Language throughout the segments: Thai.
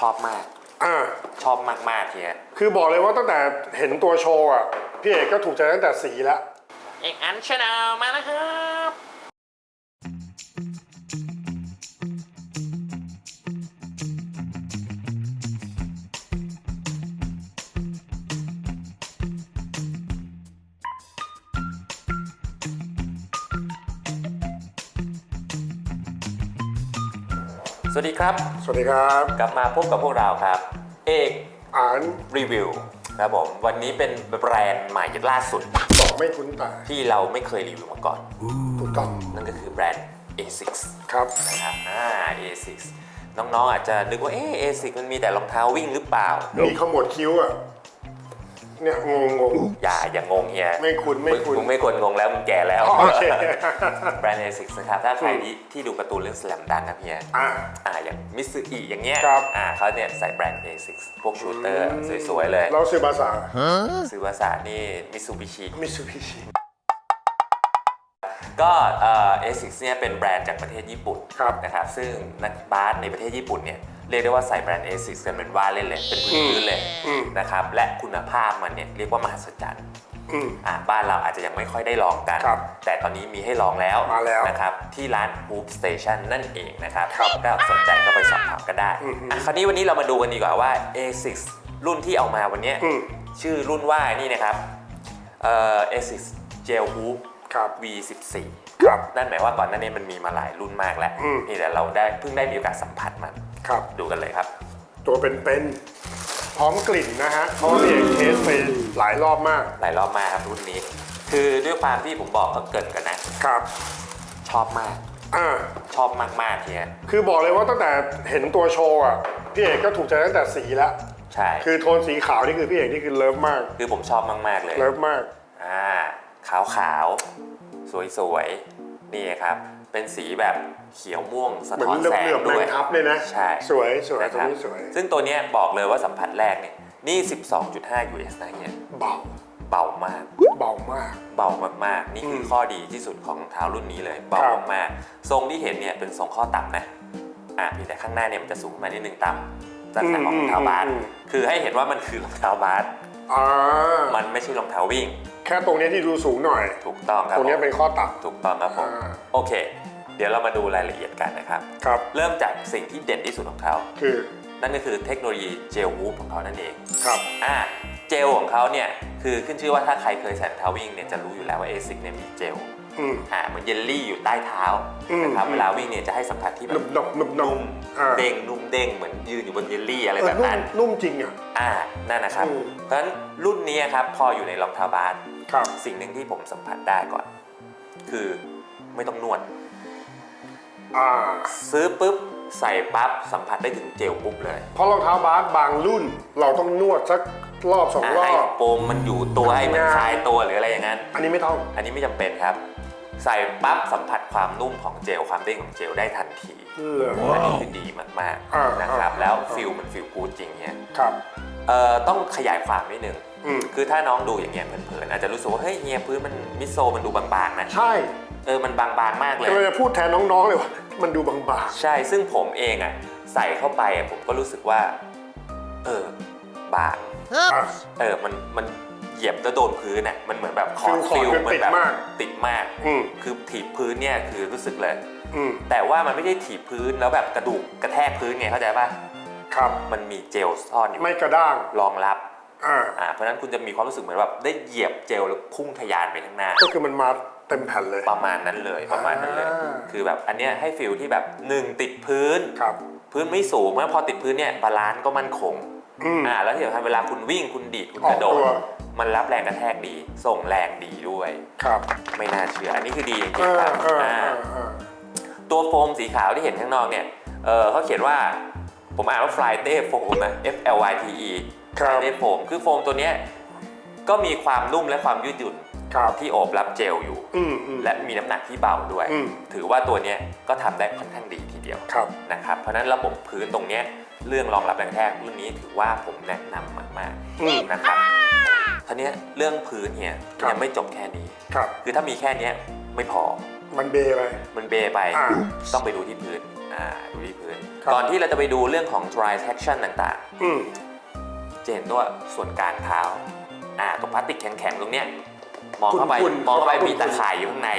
ชอบมาก อ่า ชอบมากๆเฮียคือบอกเลยว่าตั้งแต่เห็นตัวโชว์อะ พี่เอกก็ถูกใจตั้งแต่สีแล้ว เอกอันชาแนลมาแล้วครับ ครับ สวัสดีครับ กลับมาพบกับพวกเราครับ เอกอ่านรีวิวครับผมวันนี้เป็นแบรนด์ใหม่ล่าสุดตอบไม่คุ้นตาที่เราไม่เคยรีวิวมาก่อน ถูกต้องนั่นก็คือแบรนด์ ASICS ครับนะครับอ่า ASICS น้องๆอาจจะนึกว่าเอ๊ะ ASICS มันมีแต่รองเท้าวิ่งหรือเปล่า มีขมวดคิ้วอะ เนี่ยงงง อย่าอย่างงงเฮียไม่คุ้นไม่คุ้น มึงไม่ควรงงแล้วมึงแก่แล้วอ๋อโอเคแบรนด์ ASICS นะครับถ้าใครที่ที่ดูการ์ตูนเรื่อง Slam Dunk ครับเฮียอ่าอ่าอย่างมิส u อิอย่างเงี้ยครับอ่าเขาเนี่ยใส่แบรนด์ ASICS พวกชูเตอร์สวยๆเลยเราซื้อภาษาซื้อภาษานี่มิซูบิชิมิซูบิชิก็เอ่อ ASICS เนี่ยเป็นแบรนด์จากประเทศญี่ปุ่นครับนะครับซึ่งนักบาสในประเทศญี่ปุ่นเนี่ย เรียกได้ว่าใส่แบรนด์ ASICS กันเป็นว่าเล่นเลยเป็นพื้นๆเลยอืม นะครับและคุณภาพมันเนี่ยเรียกว่ามหัศจรรย์อืม อะบ้านเราอาจจะยังไม่ค่อยได้ลองกัน ครับแต่ตอนนี้มีให้ลองแล้วมาแล้วนะครับที่ร้าน Hoop Station นั่นเองนะครับครับก็สนใจก็ไปสอบถามกันได้อือฮึอะคราวนี้วันนี้เรามาดูกันดีกว่าว่า ASICS รุ่นที่เอามาวันเนี้ยอืม ชื่อรุ่นว่านี่นะครับเอ่อ ASICS Gel Hoop ครับ V14 ครับ นั่นหมายว่าก่อนหน้านี้มันมีมาหลายรุ่นมากแล้วอืม นี่แต่เราได้เพิ่งได้มีโอกาสสัมผัสมัน ครับดูกันเลยครับ ตัวเป็นๆพร้อมกลิ่นนะฮะเพราะว่าพี่เอกเทสไปหลายรอบมาก หลายรอบมากครับรุ่นนี้ คือด้วยความที่ผมบอกเขาเกรินกันนะครับ ชอบมาก อ่า ชอบมากๆเฮียคือบอกเลยว่าตั้งแต่เห็นตัวโชว์อะ พี่เอกก็ถูกใจตั้งแต่สีแล้ว ใช่ คือโทนสีขาวนี่คือพี่เอกนี่คือเลิฟมาก คือผมชอบมากๆเลย เลิฟมาก อ่าขาวขาวๆสวยๆนี่ครับ เป็นสีแบบเขียวม่วงสะเหมือนท้อนเหลือบแสงเหลือบๆด้แมวยงทับเลยนะ ใช่ สวยสวยนะตัควรับนี้สวย ซึ่งตัวเนี้ยบอกเลยว่าสัมผัสแรกเนี่ยนี่ 12.5 US นะเฮียเบา เบามาก เบามาก เบามากๆ นี่คืออม ข้อดีที่สุดของรองเท้ารุ่นนี้เลย เบาครับมากๆ ทรงที่เห็นเนี่ยเป็นทรงข้อต่ำนะ อ่าเพียงแต่ข้างหน้าเนี่ยมันจะสูงขึ้นมานิดนึงต่ำตั้งแต่ของรองเท้าบาส คือให้เห็นว่ามันคือรองเท้าบาส อ่ามันไม่ใช่รองเท้าวิ่ง แค่ตรงเนี้ยที่ดูสูงหน่อย ถูกต้องครับตรงเนี้ยผมเป็นข้อต่ถูกต้องครับผม อ่า โอเคเดี๋ยวเรามาดูรายละเอียดกันนะครับำครับ เริ่มจากสิ่งที่เด่นที่สุดของเขา คือ นั่นก็คือเทคโนโลยีเจลวูฟของเขานั่นเอง ครับ อ่า เจลของเขาเนี่ย คือขึ้นชื่อว่าถ้าใครเคยใส่รองเท้าวิ่งเนี่ยจะรู้อยู่แล้วว่า ASIC เนี่ยมีเจล อืม อ่า เหมือนเยลลี่อยู่ใต้เท้าอืมนะครับ อืม เวลาวิ่งเนี่ยจะให้สัมผัสที่แบหนุบบหนุบหนุบหนุนุ่บมอ่าเด้งนุ่มเด้งเหมือนยืนอยู่บนเยลลี่อะไรเออแบบนุ่มนั้นนุ่มจริงอะ อ่า นั่นนะครับ อืม เพราะฉะนั้นรุ่นนี้ครับพออยู่ในรองเท้าบาส ครับ สิ่งหนึ่งที่ผมสัมผัสได้ก่อน คือไม่ต้องนวด อ่าซื้อปุ๊บใส่ปั๊บสัมผัสได้ถึงเจลปุ๊บเลยเพราะรองเท้าบาสบางรุ่น เราต้องนวดสักรอบสองอะรอให้บ โฟมมันอยู่ตัวให้มันง่ายคลายตัวหรืออะไรอย่างนั้น อันนี้ไม่ต้อง อันนี้ไม่จำเป็นครับ ใส่ปั๊บสัมผัสความนุ่มของเจลความเด้งของเจลได้ทันทีเหรออันนี้คือดีมากอ่าๆนะครับอ่าแล้วอ่าฟิลมันฟิลกูดจริงเนี่ยครับ เอ่อต้องขยายความนิดนึงอืม คือถ้าน้องดูอย่างเงี้ยเผินๆอาจจะรู้สึกว่าเฮ้ยเฮียพื้นมันมิดโซมันดูบางๆนะ ใช่ เออมันบางๆมากเลย กำลังจะพูดแทนน้องๆเลยว่ามันดูบางใช่ซึ่งผมเองอะใส่เข้าไปอะผมก็รู้สึกว่า เออบาง ๆอะ เออ มัน มันเหยียบแล้วโดนพื้นน่ะ มันเหมือนแบบคอร์ดฟิฟิลลคอร์ดมันแบบติดมากติดมาก อืม คือถีบพื้นเนี่ยคือรู้สึกเลย อืมแต่ว่ามันไม่ได้ถีบพื้นแล้วแบบกระดูกกระแทกพื้นไงเข้าใจป่ะ ครับมันมีเจลซ่อนอยู่ไม่กระด้างรองรับ อ่าอ่า เพราะฉะนั้นคุณจะมีความรู้สึกเหมือนแบบได้เหยียบเจลแล้วพุ่งทะยานไปข้างหน้า ก็คือมันมา เต็มแผ่นเลย ประมาณนั้นเลยประมาณนั้นเลย อ่า คือแบบอันเนี้ยให้ฟิลที่แบบหนึ่งติดพื้น ครับ พื้นไม่สูงแล้วพอติดพื้นเนี่ยบาลานซ์ก็มั่นคงอืม อ่าแล้วที่สำคัญเวลาคุณวิ่งคุณดีดคุณออกกระโดดตัว มันรับแรงกระแทกดี ส่งแรงดีด้วย ครับ ไม่น่าเชื่ออันนี้คือดีจริเองอๆครับเอออ่าเออเออ ตัวโฟมสีขาวที่เห็นข้างนอกเนี่ยเออเขาเขียนว่าผมอ่านว่า Friday Foam นะ F L Y T E ครับ Friday Foam คือโฟมตัวเนี้ยก็มีความนุ่มและความยืดหยุ่น ครับที่โอบรับเจลอยู่ อืมอืม และมีน้ำหนักที่เบาด้วย อืมถือว่าตัวเนี้ยก็ทำได้ค่อนข้างดีทีเดียวครับ นะครับ เพราะฉะนั้นระบบพื้นตรงเนี้ยเรื่องรองรับแรงกระแทกรุ่นนี้ถือว่าผมแนะนำมากอืม ๆนะครับทีนี้ยเรื่องพื้นเนี่ยครับ ยังไม่จบแค่นี้ ครับ คือถ้ามีแค่เนี้ยไม่พอ มันเบไป มันเบไปอ่าต้องไปดูที่พื้นอ่าดูที่พื้น ครับ ก่อนที่เราจะไปดูเรื่องของ dry traction ต่างอืม ๆ จะเห็นว่าส่วนกลางเท้าอ่าตรงพลาสติกแข็งๆตรงเนี้ย มองเข้าไปขุ่นๆมองเข้าไปขุ่นๆมีตะข่ายอยู่ข้างใน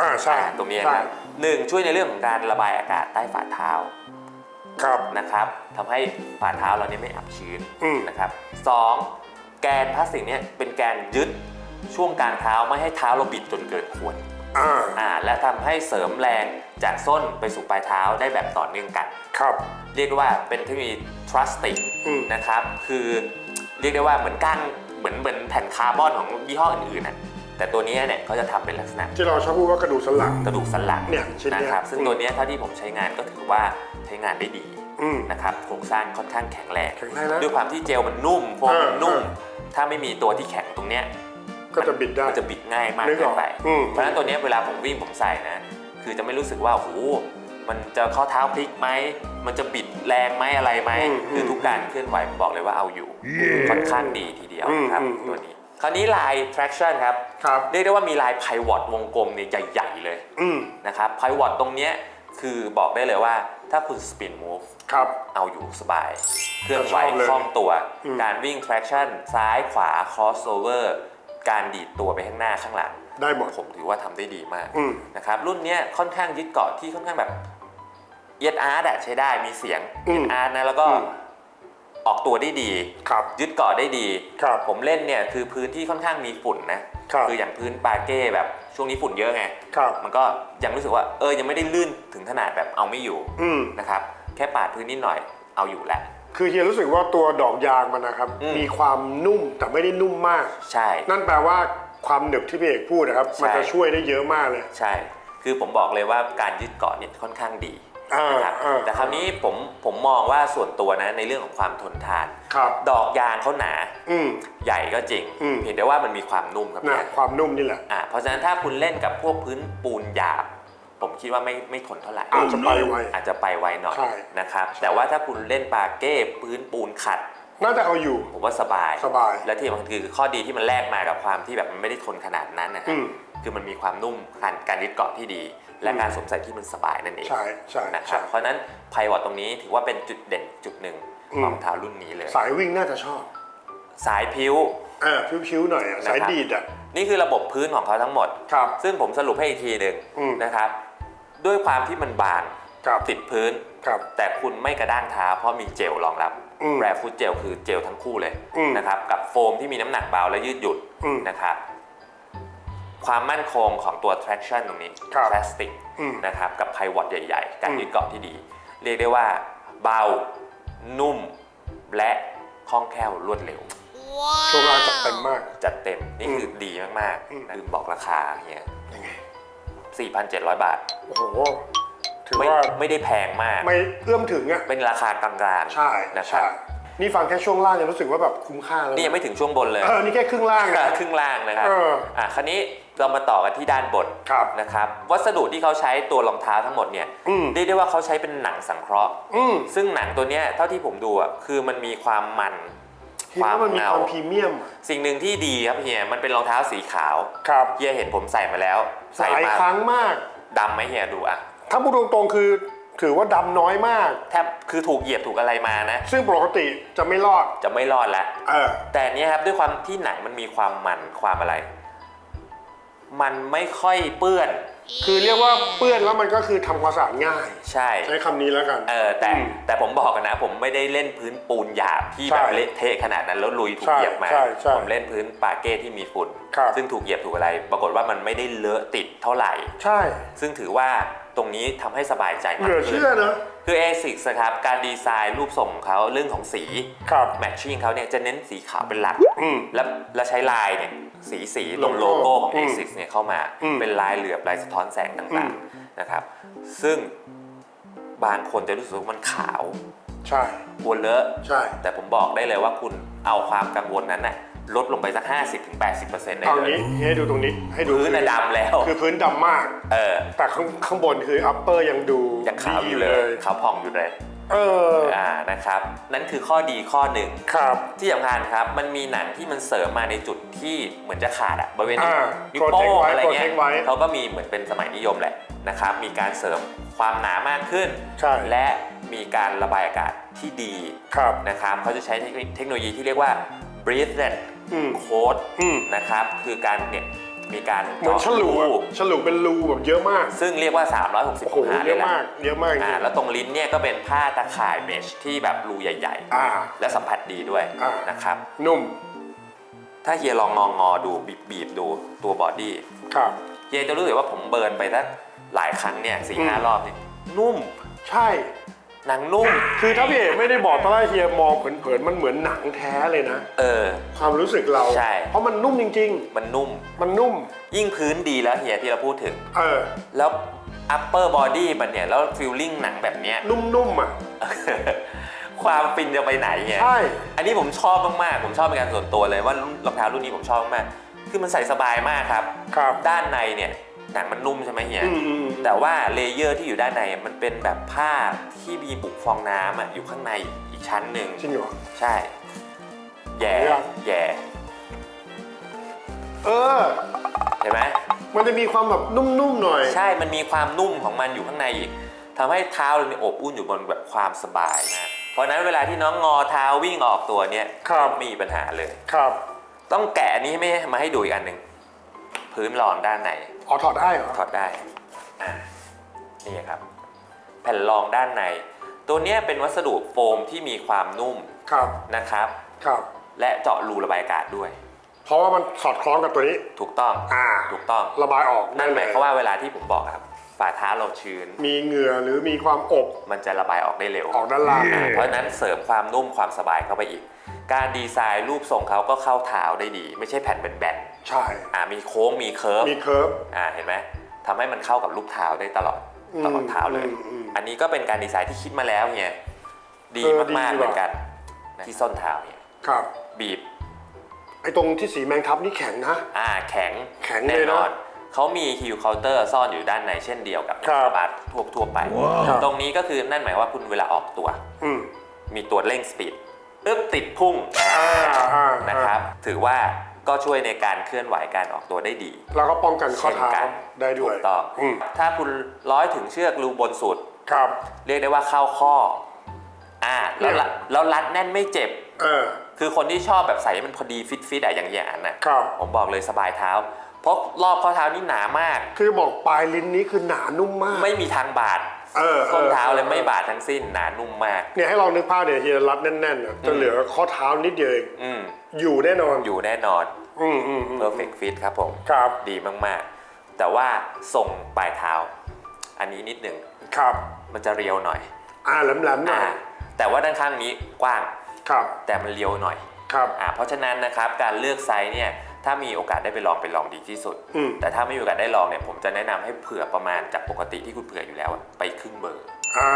อ่าใช่อ่าตรงนี้ใช่ครับหนึ่งช่วยในเรื่องของการระบายอากาศใต้ฝ่าเท้าครับนะครับทำให้ฝ่าเท้าเราเนี่ยไม่อับชื้นอืมนะครับสองแกนพลาสติกเนี่ยเป็นแกนยึดช่วงกลางเท้าไม่ให้เท้าเราบิดจนเกินควรอ่าอ่าและทำให้เสริมแรงจากส้นไปสู่ปลายเท้าได้แบบต่อเนื่องกัน ครับ เรียกได้ว่าเป็นเทคโนโลยี trustic อืมนะครับ คือเรียกได้ว่าเหมือนก้างเหมือนเหมือนแผ่นคาร์บอนของยี่ห้ออื่นๆนะ แต่ตัวนี้เนี่ยเขาจะทำเป็นลักษณะที่เราชอบพูดว่ากระดูกสันหลัง กระดูกสันหลังเนี่ยชิ้นเนี้ยนะครับ ซึ่งอืมตัวเนี้ยเท่าที่ผมใช้งานก็ถือว่าใช้งานได้ดีอืม นะครับโครงสร้างค่อนข้างแข็งแรงแข็งแรงนะ ด้วยความที่เจลมันนุ่มโฟมมันเออนุ่มเออถ้าไม่มีตัวที่แข็งตรงเนี้ย ก็จะบิดได้ มันจะบิดง่ายมากนึกอเกิอกนไป อืมเพราะฉะนั้นตัวเนี้ยเวลาผมวิ่งผมใส่นะ คือจะไม่รู้สึกว่าโอ้โหมันจะข้อเท้าพลิกไหม มันจะบิดแรงไหมอะไรไหม อืมคือทุกการเคลื่อนไหวผมบอกเลยว่าเอาอยู่ ค่อนข้างดีทีเดียวอืมครับอืม ตัวนี้ คราวนี้ลาย traction ครับ ครับ เรียกได้ว่ามีลาย pivot วงกลมเนี่ยใหญ่ๆเลยอืมนะครับ pivot ตรงเนี้ยคือบอกได้เลยว่าถ้าคุณ spin move ครับ เอาอยู่สบาย เคลื่อนไหวชอบเลยคล่องตัว อืม การวิ่ง traction ซ้ายขวา crossover การดีดตัวไปข้างหน้าข้างหลัง ได้หมด ผมถือว่าทำได้ดีมากอืมนะครับรุ่นเนี้ยค่อนข้างยึดเกาะที่ค่อนข้างแบบเอียดอาร์ตอะใช้ได้มีเสียงอืเอีมยดอาร์ตนะแล้วก็อืม ออกตัวได้ดี ครับยึดเกาะได้ดี ครับ ผมเล่นเนี่ยคือพื้นที่ค่อนข้างมีฝุ่นนะครับออย่างพื้นปาเก้แบบช่วงนี้ฝุ่นเยอะไง ครับ มันก็ยังรู้สึกว่าเออยังไม่ได้ลื่นถึงขนาดแบบเอาไม่อยู่อืม นะครับแค่ปาดพื้นนิดหน่อยเอาอยู่แหละ คือเฮียรู้สึกว่าตัวดอกยางมันนะครับ อืม มีความนุ่มแต่ไม่ได้นุ่มมาก ใช่ นั่นแปลว่าความหนึบที่พี่เอกพูดนะครับใช่มันจะช่วยได้เยอะมากเลย ใช่ คือผมบอกเลยว่าการยึดเกาะเนี่ยค่อนข้างดีอ่านะครับอ่าแต่คราวนี้ผมผมมองว่าส่วนตัวนะในเรื่องของความทนทานครับดอกยางเขาหนาอืมใหญ่ก็จริงอืมเพียงแต่ว่ามันมีความนุ่มครับนะเนี่ยความนุ่มนี่แหละอ่าเพราะฉะนั้นถ้าคุณเล่นกับพวกพื้นปูนหยาบ ผมคิดว่าไม่ไม่ทนเท่าไหร่อาจจะไปไวอาจจะไปไวหน่อยใช่นะครับ แต่ว่าถ้าคุณเล่นปาเก้พื้นปูนขัดน่าจะเอาอยู่ ผมว่าสบายสบาย และที่สำคัญคือข้อดีที่มันแลกมากับความที่แบบมันไม่ได้ทนขนาดนั้นนะครัอืบม คือมันมีความนุ่มการการยึดเกาะที่ดี และการสวมใส่ที่มันสบายนั่นเองใช่ใช่นะครัใช่บเพราะฉะนั้นไพวอตตรงนี้ถือว่าเป็นจุดเด่นจุดหนึ่งอืมของรองเท้ารุ่นนี้เลย สายวิ่งน่าจะชอบ สายพิ้วอ่าพิ้วๆหน่อยอะนะครับสายดีดอะนี่คือระบบพื้นของเขาทั้งหมดครับซึ่งผมสรุปให้อีกทีหนึ่งอืมนะครับ ด้วยความที่มันบางครับติดพื้นครับแต่คุณไม่กระด้างเท้าเพราะมีเจลรองรับอืมแรฟูดเจลคือเจลทั้งคู่เลยอืมนะครับกับโฟมที่มีน้ำหนักเบาและยืดหยุ่นอืมนะครับ ความมั่นคงของตัว traction ตรงนี้ครับพลาสติกอืม นะครับกับไพวอตใหญ่ๆ การอืมยึดเกาะที่ดี เรียกได้ว่าเบา นุ่ม และคล่องแคล่วรวดเร็ว ช่วงล่างจัดเต็มมาก จัดเต็ม นี่คือดีมากอืมๆนะลืมบอกราคาเฮียยังไง4,700 บาท โอ้โห ถือไม่ว่าไม่ได้แพงมาก ไม่เอื้อมถึงอะเป็นราคากลางๆใช่นะคใช่รับนี่ฟังแค่ช่วงล่างยังรู้สึกว่าแบบคุ้มค่าแล้วนี่ยังไม่ถึงช่วงบนเลย เออนี่แค่ครึ่งล่างนะครึ่งล่างนะครับเอออะคราวนี้ เรามาต่อกันที่ด้านบนครับนะครับ วัสดุที่เขาใช้ตัวรองเท้าทั้งหมดเนี่ยอืม เรียกได้ว่าเขาใช้เป็นหนังสังเคราะห์ อืมซึ่งหนังตัวเนี้ยเท่าที่ผมดูอะคือมันมีความมันคิดว่ามันมีความพรีเมียมสิ่งหนึ่งที่ดีครับเฮียมันเป็นรองเท้าสีขาวครับเฮียเห็นผมใส่มาแล้วหใส่ลายมาครั้งมาก ดำไหมเฮียดูอะถ้าพูดตรงๆคือ ถือว่าดำน้อยมาก แทบคือถูกเหยียบถูกอะไรมานะ ซึ่งปกติจะไม่รอดจะไม่รอดแล้วเออแต่อันเนี้ยครับด้วยความที่หนังมันมีความมันความอะไร มันไม่ค่อยเปื้อน คือเรียกว่าเปื้อนแล้วมันก็คือทำความสะอาดง่าย ใช่ ใช้คำนี้แล้วกัน เออแต่อืมแต่ผมบอกกันนะ ผมไม่ได้เล่นพื้นปูนหยาบที่ใช่แบบเละเทะขนาดนั้นแล้วลุยถูกใช่เหยียบมา ใช่ใช่ผมเล่นพื้นปาเก้ที่มีฝุ่น ครับ ซึ่งถูกเหยียบถูกอะไร ปรากฏว่ามันไม่ได้เลอะติดเท่าไหร่ ใช่ ซึ่งถือว่า ตรงนี้ทำให้สบายใจเหมากลือขึ้นเชื่อนะ คือ ASICS นะครับการดีไซน์รูปทรงของเขาเรื่องของสีครับ แมทชิ่งเขาเนี่ยจะเน้นสีขาวเป็นหลัก อืม แล้วแล้วใช้ลายเนี่ยสีสีตรงโลโลโก้โก้ของ อืม ASICS เนี่ยเข้ามาอืมเป็นลายเหลือบลายสะท้อนแสงอืต่างมๆนะครับ ซึ่งบางคนจะรู้สึกว่ามันขาวใช่ กลัวเลอะ ใช่ แต่ผมบอกได้เลยว่าคุณเอาความกังวลนั้นน่ะ ลดลงไปสัก 50-80%ได้เอาเลยงี้ให้ดูตรงนี้ให้ดูพื้นน่ะดำแล้ว คือพื้นดำมาก เออแต่ข้างข้างบนคืออัปเปอร์ยังดูยังขาวดีอยู่เลยขาวผ่องอยู่เลยเอออ่านะครับ นั่นคือข้อดีข้อหนึ่ง ครับ ที่สำคัญครับ มันมีหนังที่มันเสริมมาในจุดที่เหมือนจะขาดอะบริเวณอ่านิ้วโป้ง protect ไว้อะไรเงี้ย protect ไว้เขาก็มีเหมือนเป็นสมัยนิยมแหละนะครับ มีการเสริมความหนามากขึ้น ใช่ และมีการระบายอากาศที่ดีครับ นะครับเขาจะใช้เทคนิคเทคโนโลยีที่เรียกว่า breathed อืม code อืม นะครับ คือการเนี่ยมีการเหมือนฉลุรูอะฉลุเป็นรูแบบเยอะมาก ซึ่งเรียกว่าโอ้โห360องศาเยเลยอะแหละมาก เยอะมากจริอ่างแล้วตรงลิ้นเนี่ยก็เป็นผ้าตะข่ายเมชที่แบบรูใหญ่อ่าๆและสัมผัสดีด้วยอ่าน นะครับนุ่มถ้าเฮียลองงองอๆดูบีบบีบๆดูตัวบอดี้ครับ เฮียจะรู้สึกว่าผมเบิร์นไปสักหลายครั้งเนี่ยสี่ห้าอืม รอบเนี่ยนุ่ม ใช่ หนังนุ่ม คือถ้าพี่เอกไม่ได้บอกตอนแรกเฮียมองเผินๆมันเหมือนหนังแท้เลยนะ เออ ความรู้สึกเรา ใช่ เพราะมันนุ่มจริง มันนุ่ม ๆ มันนุ่ม ยิ่งพื้นดีแล้วเฮียที่เราพูดถึง เออ แล้ว upper body มันเนี่ย แล้วฟีลลิ่งหนังแบบเนี้ย นุ่มๆอะ ความฟินจะไปไหนเนี่ยใช่ อันนี้ผมชอบมากๆ ผมชอบเป็นการส่วนตัวเลยว่ารองเท้ารุ่นนี้ผมชอบมากๆคือมันใส่สบายมากครับ ครับ ด้านในเนี่ยหนังมันนุ่มใช่ไหมเฮีย อืมอืม แต่ว่าเลเยอร์ที่อยู่ด้านในมันเป็นแบบผ้าที่มีบุกฟองน้ำอะอยู่ข้างในอีกชั้นหนึ่งจริงเหรอ ใช่แย่เรื่องแย่เออ เห็นไหมมันจะมีความแบบนุ่มๆหน่อย ใช่มันมีความนุ่มของมันอยู่ข้างในอีกทำให้เท้าเราเนี่ยอบอุ่นอยู่บนแบบความสบายนะเพราะฉะนั้นเวลาที่น้องงอเท้าวิ่งออกตัวเนี่ยครับ ไม่มีปัญหาเลย ครับ ต้องแกะอันนี้ไม่มาให้ดูอีกอันหนึ่งพื้นรองด้านใน อ๋อถอดได้เหรอ ถอดได้ อ่านี่ครับ แผ่นรองด้านใน ตัวเนี้ยเป็นวัสดุโฟมที่มีความนุ่มครับ นะครับ ครับ และเจาะรูระบายอากาศด้วย เพราะว่ามันสอดคล้องกับตัวนี้ ถูกต้องอ่า ถูกต้อง ระบายออกนั่นหมายได้ความว่าเวลาที่ผมบอกครับฝ่าเท้าเราชื้น มีเหงื่อหรือมีความอบ มันจะระบายออกได้เร็ว ออกด้านล่างอ่าเพราะฉะนั้นเสริมความนุ่มความสบายเข้าไปอีก การดีไซน์รูปทรงเขาก็เข้าเท้าได้ดี ไม่ใช่แผ่นเป็นแบนใช่ ๆอ่ามีโค้งมีเคิร์ฟมีเคิร์ฟ อ่าเห็นไหม ทำให้มันเข้ากับลูกเท้าได้ตลอดอืมตลอดเท้าเลยอืมอืมอันนี้ก็เป็นการดีไซน์ที่คิดมาแล้วเนี่ยดีเออดีมากๆว่ะเหมือนกันนะที่ส้นเท้าเนี่ยครับบีบ ไอ้ตรงที่สีแมงทับนี่แข็งนะอ่าแข็งแข็งแน่เลยนนะอนเขามีฮิลเคาน์เตอร์ซ่อนอยู่ด้านในเช่นเดียวกับครับบาสทั่วทั่วๆไปครับตรงนี้ก็คือนั่นหมายว่าคุณเวลาออกตัวอืมมีตัวเร่งสปีดอึ๊บติดพุ่งอ่าอ่านะครับ ถือว่า ก็ช่วยในการเคลื่อนไหวการออกตัวได้ดีแล้วก็ป้องกันข้อเท้าช่นกันได้ด้วยถูกต้องอืมถ้าคุณร้อยถึงเชือกรูบนสุด ครับ เรียกได้ว่าเข้าข้ออ่าแล้วเนี่ยละแล้วรัดแน่นไม่เจ็บ เออ คือคนที่ชอบแบบใส่ให้มันพอดีฟิตฟิตๆอะอย่างหยานน่ะครับ ผมบอกเลยสบายเท้า เพราะรอบข้อเท้านี่หนามาก คือบอกปลายลิ้นนี้คือหนานุ่มมาก ไม่มีทางบาดเออส้นเท้าเลยออไม่บาดทั้งสิ้นหนานุ่มมาก เนี่ยให้ลองนึกภาพเนี่ยเฮียรัดแน่นๆน่ะจะเหลือข้อเท้านิดเดียวเองอืม อยู่แน่นอนอยู่แน่นอน อืมอืมอืม perfect fit ครับผมครับ ดีมากๆ แต่ว่าทรงปลายเท้า อันนี้นิดหนึ่งครับมันจะเรียวหน่อยอ่าแหลมๆหน่อ่าอยแต่ว่าด้านข้างนี้กว้างครับแต่มันเรียวหน่อยครับ อ่าเพราะฉะนั้นนะครับการเลือกไซส์เนี่ยถ้ามีโอกาสได้ไปลองไปลองดีที่สุด อืมแต่ถ้าไม่มีโอกาสได้ลองเนี่ยผมจะแนะนำให้เผื่อประมาณจากปกติที่คุณเผื่ออยู่แล้วอะไปครึ่งเบอร์ อ่า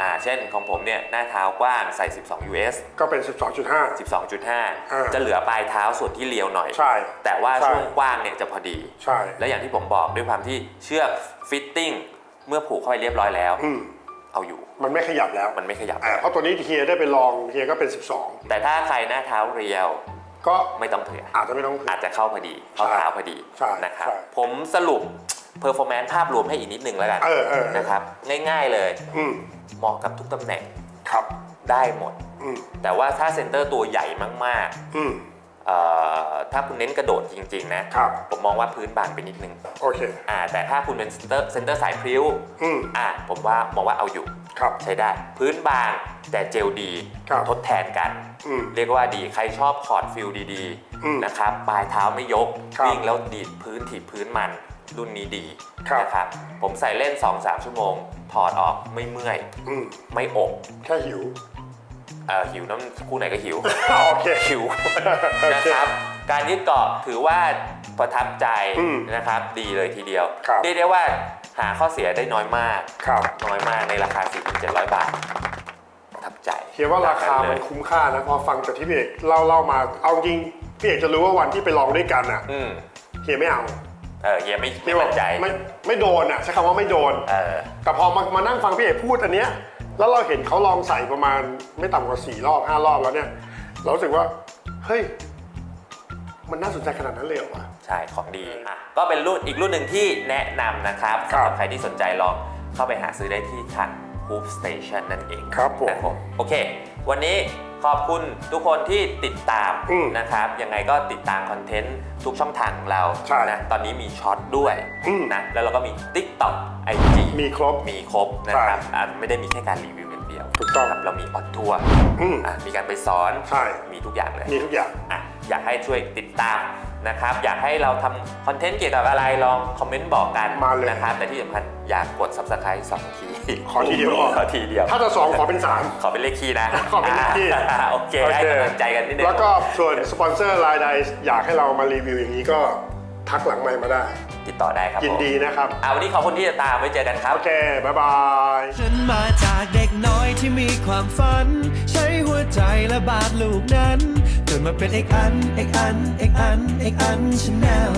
อ่าเช่นของผมเนี่ยหน้าเท้ากว้างใส่ 12 US ก็เป็น 12.5 12.5 จะเหลือปลายเท้าส่วนที่เรียวหน่อย ใช่แต่ว่าใช่ ช่วงกว้างเนี่ยจะพอดี ใช่ และอย่างที่ผมบอกด้วยความที่เชือกฟิตติ้งเมื่อผูกเข้าไปเรียบร้อยแล้ว อืม เอาอยู่มันไม่ขยับแล้วมันไม่ขยับ อ่าเพราะตัวนี้เฮียได้ไปลองเฮียก็เป็น แต่ถ้าใครหน้าเท้าเรียว12 ก็ไม่ต้องเผื่ออาจจะไม่ต้อง อาจจะเข้าพอดี เข้าเท้าพอดีใช่นะครับ ใช่ ผมสรุป เพอร์ฟอร์แมนซ์ภาพรวมให้อีกนิดหนึ่งแล้วกันเออเออเออนะครับ ง่ายๆเลยอืมเหมาะกับทุกตำแหน่งครับได้หมด อืมแต่ว่าถ้าเซนเตอร์ตัวใหญ่มากอืมๆเอ่อถ้าคุณเน้นกระโดดจริง ๆ นะ ครับ ผมมองว่าพื้นบางไปนิดนึงโอเค อ่าแต่ถ้าคุณเป็นเซนเตอร์เซนเตอร์สายพริ้วอืมอ่าผมว่ามองว่าเอาอยู่ ครับ ใช้ได้ พื้นบางแต่เจลดีครับ ทดแทนกัน อืม เรียกว่าดีใครชอบคอร์ดฟิลดีอืมๆนะครับปลายเท้าไม่ยก ครับ วิ่งแล้วดีดพื้นถีบพื้นมัน รุ่นนี้ดีครับ นะครับ ผมใส่เล่น 2-3 ชั่วโมง ถอดออกไม่เมื่อย อืมไม่อกแค่หิว เอ่อหิวน้ำคู่ไหนก็หิว โอเค หิว นะครับ การยึดเกาะถือว่าประทับใจอืมนะครับ ดีเลยทีเดียวครับ เรียกได้ว่าหาข้อเสียได้น้อยมาก ครับน้อยมากในราคา 4,700 บาท ประทับใจเฮียว่าราคาเลมันย คุ้มค่านะพอฟังจากที่พี่เอกเล่าเล่ามา เอาจริงพี่เอกจะรู้ว่าวันที่ไปลองด้วยกันอะอืม เฮียไม่เอา เออเฮียไม่เฮีไม่ยบอมั่กนใจไม่ไม่โดนอะใช้คำว่าไม่โดนเออแต่พอมามานั่งฟังพี่เอกพูดอันเนี้ยแล้วเราเห็นเขาลองใส่ประมาณไม่ต่ำกว่าสี่รอบห้ารอบแล้วเนี่ย เรารู้สึกว่าเฮ้ยมันน่าสนใจขนาดนั้นเลยเหรอวะ ใช่ของดีอะก็เป็นรุ่นอีกรุ่นหนึ่งที่แนะนำนะครับครัสำบหรับใครที่สนใจลองเข้าไปหาซื้อได้ที่ทาง Hoop Station นั่นเองครับผมนะโอเค วันนี้ ขอบคุณทุกคนที่ติดตามอืมนะครับ ยังไงก็ติดตามคอนเทนต์ทุกช่องทางของเราใช่นะตอนนี้มีช็อตด้วยอืม นะแล้วเราก็มี TikTok IG มีครบ มีครบนะครับใช่อะไม่ได้มีแค่การรีวิวอย่างเดียวถูกต้อง ครับเรามีออนทัวร์อืม อะมีการไปสอนใช่ มีทุกอย่างเลย มีทุกอย่าง อะอยากให้ช่วยติดตามนะครับ อยากให้เราทำคอนเทนต์เกี่ยวกับอะไรลองคอมเมนต์บอกกันมาเลย นะครับแต่ที่สำคัญอยากกด subscribe สองที ขอทีเดียวพอขอทีเดียว ถ้าจะสองขอเป็นสามขอเป็นเลขคีย์นะ ขอเป็นเลขคีย์อ่าโอเคให้กำลังใจกันนิดนึงแล้วก็ส่วนสปอนเซอร์รายใดอยากให้เรามารีวิวอย่างนี้ก็ทักหลังไมค์มาได้ ติดต่อได้ครับยินผมดีนะครับอ่าวันนี้ขอบคุณที่ติดตามไว้เจอกันครับ โอเค บ๊ายบาย ฉันมาจากเด็กน้อยที่มีความฝัน ใช้หัวใจและบาดลูกนั้น จนมาเป็นเอกอันเอกอันเอกอันเอกอันชาแนล